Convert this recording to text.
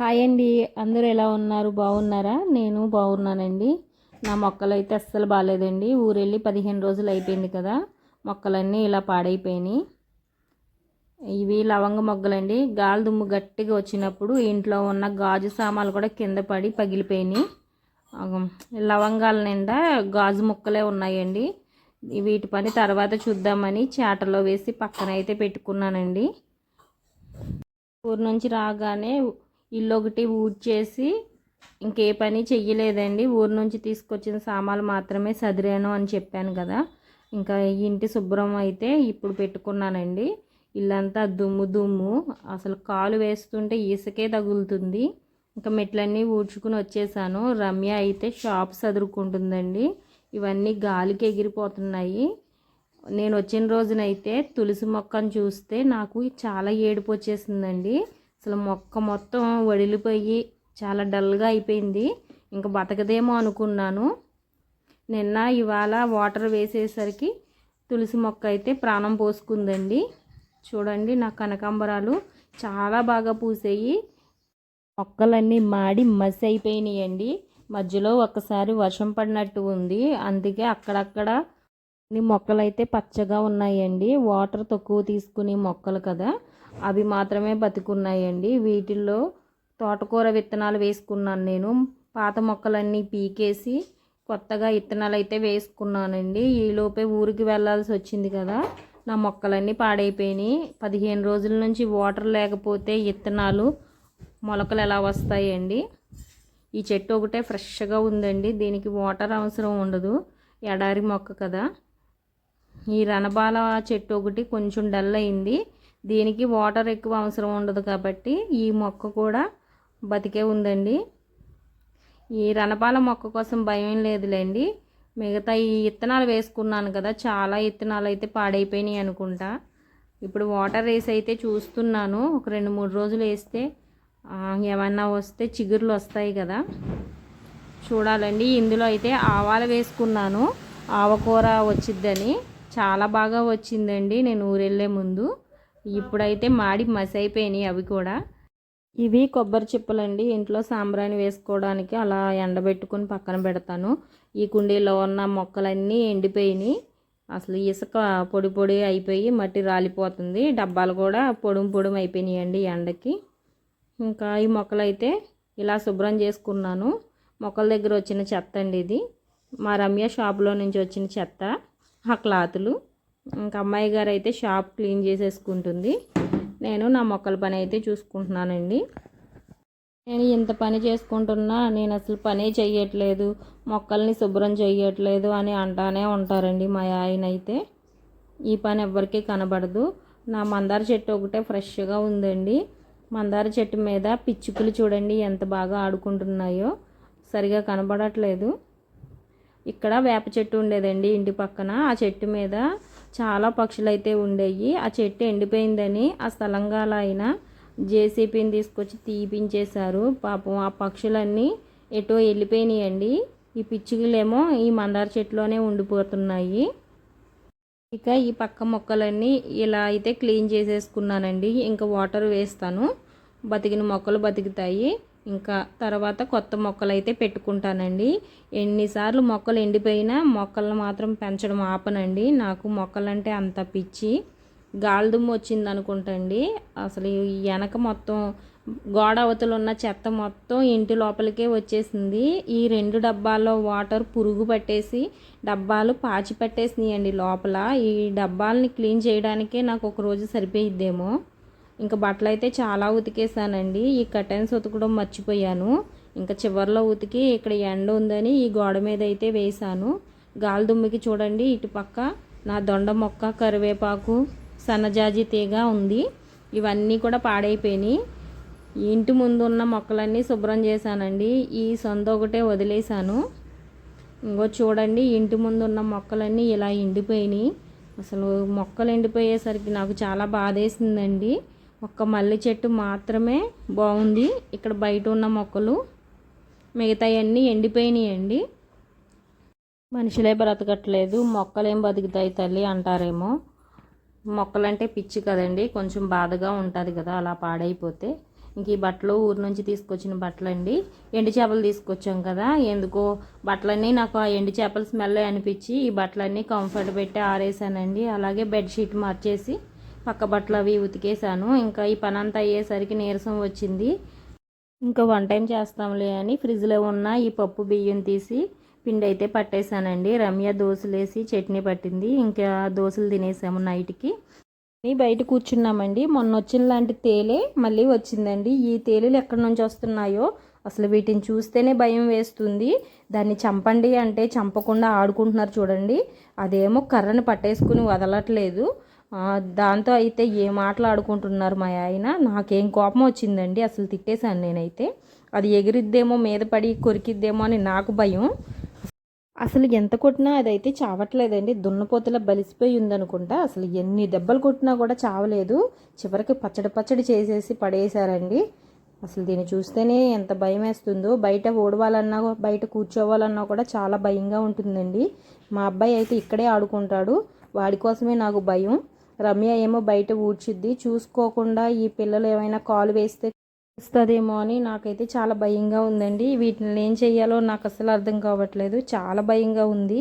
Hi అండి. అందరూ ఎలా ఉన్నారు? బాగున్నారా? నేను బాగున్నానండి. నా మొక్కలు అయితే అస్సలు బాగాలేదండి ఊరెళ్ళి పదిహేను రోజులు అయిపోయింది కదా. మొక్కలన్నీ ఇలా పాడైపోయినాయి. ఇవి లవంగ మొగ్గలండి. గాలి దుమ్ము గట్టిగా వచ్చినప్పుడు ఇంట్లో ఉన్న గాజు సామాన్లు కూడా కింద పడి పగిలిపోయినాయి. లవంగాల నిండా గాజు ముక్కలే ఉన్నాయండి. వీటి పని తర్వాత చూద్దామని చాటలో వేసి పక్కన అయితే పెట్టుకున్నానండి. ఊరు నుంచి రాగానే ఇల్లు ఒకటి ఊడ్చేసి ఇంకే పని చెయ్యలేదండి. ఊరు నుంచి తీసుకొచ్చిన సామాన్లు మాత్రమే సదిరాను అని చెప్పాను కదా. ఇంకా ఇంటి శుభ్రం అయితే ఇప్పుడు పెట్టుకున్నానండి. ఇల్లంతా దుమ్ము దుమ్ము. అసలు కాలు వేస్తుంటే ఇసుకే తగులుతుంది. ఇంకా మెట్లన్నీ ఊడ్చుకుని వచ్చేసాను. రమ్య అయితే షాప్ చదువుకుంటుందండి ఇవన్నీ గాలికి ఎగిరిపోతున్నాయి. నేను వచ్చిన రోజునైతే తులసి మొక్కను చూస్తే నాకు చాలా ఏడుపు వచ్చేసిందండి. అసలు మొక్క మొత్తం వడిలిపోయి చాలా డల్గా అయిపోయింది. ఇంకా బతకదేమో అనుకున్నాను. నిన్న ఇవాళ వాటర్ వేసేసరికి తులసి మొక్క అయితే ప్రాణం పోసుకుందండి. చూడండి నా కనకాంబరాలు చాలా బాగా పూసాయి. మొక్కలన్నీ మాడి మసి అయిపోయినాయండి. మధ్యలో ఒకసారి వర్షం పడినట్టు ఉంది. అందుకే అక్కడక్కడ మొక్కలు అయితే పచ్చగా ఉన్నాయండి. వాటర్ తక్కువ తీసుకునే మొక్కలు కదా. అవి మాత్రమే బతికున్నాయండి. వీటిల్లో తోటకూర విత్తనాలు వేసుకున్నాను నేను. పాత మొక్కలన్నీ పీకేసి కొత్తగా విత్తనాలు అయితే వేసుకున్నానండి ఈలోపే ఊరికి వెళ్ళాల్సి వచ్చింది కదా. నా మొక్కలన్నీ పాడైపోయినాయి. పదిహేను రోజుల నుంచి వాటర్ లేకపోతే విత్తనాలు మొలకలు ఎలా వస్తాయండి? ఈ చెట్టు ఒకటే ఫ్రెష్గా ఉందండి. దీనికి వాటర్ అవసరం ఉండదు. ఎడారి మొక్క కదా. ఈ రణబాల చెట్టు ఒకటి కొంచెం డల్ అయింది. దీనికి వాటర్ ఎక్కువ అవసరం ఉండదు కాబట్టి ఈ మొక్క కూడా బతికే ఉందండి. ఈ రణపాల మొక్క కోసం భయం లేదులేండి. మిగతా ఈ విత్తనాలు వేసుకున్నాను కదా చాలా విత్తనాలు అయితే పాడైపోయినాయి అనుకుంటా. ఇప్పుడు వాటర్ వేసి అయితే చూస్తున్నాను. ఒక రెండు మూడు రోజులు వేస్తే ఏమన్నా వస్తే చిగుర్లు వస్తాయి కదా. చూడాలండి. ఇందులో అయితే ఆవాలు వేసుకున్నాను. ఆవకూర వచ్చిద్దని. చాలా బాగా వచ్చిందండి. నేను ఊరెళ్ళే ముందు. ఇప్పుడైతే మాడి మసి అయిపోయినాయి అవి కూడా. ఇవి కొబ్బరి చిప్పలండి. ఇంట్లో సాంబ్రాణి వేసుకోవడానికి అలా ఎండబెట్టుకుని పక్కన పెడతాను. ఈ కుండీలో ఉన్న మొక్కలన్నీ ఎండిపోయినాయి. అసలు ఇసుక పొడి పొడి అయిపోయి మట్టి రాలిపోతుంది. డబ్బాలు కూడా పొడుం పొడుం అయిపోయినాయండి ఎండకి. ఇంకా ఈ మొక్కలు అయితే ఇలా శుభ్రం చేసుకున్నాను. మొక్కల దగ్గర వచ్చిన చెత్త అండి ఇది. మా రమ్య షాప్లో నుంచి వచ్చిన చెత్త. ఆ క్లాతులు. ఇంకా అమ్మాయి గారు అయితే షాప్ క్లీన్ చేసేసుకుంటుంది. నేను నా మొక్కల పని అయితే చూసుకుంటున్నానండి. నేను ఇంత పని చేసుకుంటున్నా నేను అసలు పనే చెయ్యట్లేదు మొక్కల్ని శుభ్రం చెయ్యట్లేదు అని అంటానే ఉంటారండి మా ఆయన అయితే. ఈ పని ఎవ్వరికీ కనబడదు. నా మందార చెట్టు ఒకటే ఫ్రెష్గా ఉందండి. మందార చెట్టు మీద పిచ్చుకులు చూడండి ఎంత బాగా ఆడుకుంటున్నాయో. సరిగా కనబడట్లేదు. ఇక్కడ వేప చెట్టు ఉండేదండి ఇంటి పక్కన. ఆ చెట్టు మీద చాలా పక్షులు అయితే ఉండేవి ఆ చెట్టు ఎండిపోయిందని ఆ స్థలంగాల ఆయన జేసీపీని తీసుకొచ్చి తీపించేశారు. పాపం ఆ పక్షులన్నీ ఎటో వెళ్ళిపోయినాయండి. ఈ పిచ్చుకలేమో ఈ మందార చెట్టులోనే ఉండిపోతున్నాయి. ఇక ఈ పక్క మొక్కలన్నీ ఇలా అయితే క్లీన్ చేసేసుకున్నానండి. ఇంకా వాటర్ వేస్తాను. బతికిన మొక్కలు బతుకుతాయి. ఇంకా తర్వాత కొత్త మొక్కలు అయితే పెట్టుకుంటానండి. ఎన్నిసార్లు మొక్కలు ఎండిపోయినా మొక్కలను మాత్రం పెంచడం ఆపనండి. నాకు మొక్కలంటే అంత పిచ్చి. గాలిదుమ్ము వచ్చింది అనుకుంటండి అసలు ఈ వెనక మొత్తం గోడ అవతలు ఉన్న చెత్త మొత్తం ఇంటి లోపలికే వచ్చేసింది. ఈ రెండు డబ్బాల్లో వాటర్ పురుగు పట్టేసి డబ్బాలు పాచి పట్టేసినాయండి లోపల. ఈ డబ్బాలని క్లీన్ చేయడానికే నాకు ఒక రోజు సరిపోయిద్దేమో. ఇంకా బట్టలు అయితే చాలా ఉతికేసానండి. ఈ కర్టెన్స్ ఉతకడం మర్చిపోయాను. ఇంకా చివరిలో ఉతికి ఇక్కడ ఎండ ఉందని ఈ గోడ మీద అయితే వేసాను గాలి దుమ్మికి చూడండి ఇటు పక్క నా దొండ మొక్క కరివేపాకు సన్నజాజి తీగ ఉంది. ఇవన్నీ కూడా పాడైపోయినాయి. ఇంటి ముందు ఉన్న మొక్కలన్నీ శుభ్రం చేశానండి. ఈ సొంత ఒకటే వదిలేశాను. ఇంకో చూడండి ఇంటి ముందు ఉన్న మొక్కలన్నీ ఇలా ఎండిపోయినాయి. అసలు మొక్కలు ఎండిపోయేసరికి నాకు చాలా బాధేసిందండి. ఒక్క మల్లె చెట్టు మాత్రమే బాగుంది. ఇక్కడ బయట ఉన్న మొక్కలు మిగతాయన్నీ ఎండిపోయినాయండి. మనుషులే బ్రతకట్లేదు. మొక్కలేం బతుకుతాయి తల్లి అంటారేమో. మొక్కలంటే పిచ్చి కదండి. కొంచెం బాధగా ఉంటుంది కదా అలా పాడైపోతే. ఇంక ఈ బట్టలు ఊరు నుంచి తీసుకొచ్చిన బట్టలు అండి ఎండు చేపలు తీసుకొచ్చాం కదా. ఎందుకో బట్టలన్నీ నాకు ఆ ఎండు చేపల స్మెల్ అనిపించి ఈ బట్టలన్నీ కంఫర్ట్ పెట్టి ఆరేసానండి. అలాగే బెడ్షీట్ మార్చేసి పక్క బట్టలు అవి ఉతికేసాను ఇంకా ఈ పని అంతా అయ్యేసరికి నీరసం వచ్చింది. ఇంకా వన్ టైం చేస్తాంలే అని ఫ్రిడ్జ్లో ఉన్న ఈ పప్పు బియ్యం తీసి పిండి అయితే పట్టేశానండి. రమ్య దోశలేసి చట్నీ పట్టింది. ఇంకా దోశలు తినేసాము నైట్కి. బయట కూర్చున్నామండి. మొన్న వచ్చిన లాంటి తేలే మళ్ళీ వచ్చిందండి. ఈ తేలులు ఎక్కడి నుంచి వస్తున్నాయో అసలు వీటిని చూస్తేనే భయం వేస్తుంది. దాన్ని చంపండి అంటే చంపకుండా ఆడుకుంటున్నారు చూడండి. అదేమో కర్రను పట్టేసుకుని వదలట్లేదు. దాంతో అయితే ఏ మాట్లాడుకుంటున్నారు మా ఆయన? నాకేం కోపం వచ్చిందండి అసలు తిట్టేశాను నేనైతే. అది ఎగిరిద్దేమో మీద పడి కొరికిద్దేమో అని నాకు భయం. అసలు ఎంత కొట్టినా అదైతే చావట్లేదండి. దున్నపోతల బలిసిపోయి ఉందనుకుంటా. అసలు ఎన్ని దెబ్బలు కొట్టినా కూడా చావలేదు. చివరికి పచ్చడి పచ్చడి చేసేసి పడేశారండి. అసలు దీన్ని చూస్తేనే ఎంత భయం వేస్తుందో. బయట ఓడవాలన్నా బయట కూర్చోవాలన్నా కూడా చాలా భయంగా ఉంటుందండి. మా అబ్బాయి అయితే ఇక్కడే ఆడుకుంటాడు. వాడి కోసమే నాకు భయం. రమ్య ఏమో బయట ఊడ్చిద్ది. చూసుకోకుండా ఈ పిల్లలు ఏమైనా కాలు వేస్తే ఇస్తుందేమో అని నాకైతే చాలా భయంగా ఉందండి. వీటిని ఏం చెయ్యాలో నాకు అసలు అర్థం కావట్లేదు. చాలా భయంగా ఉంది.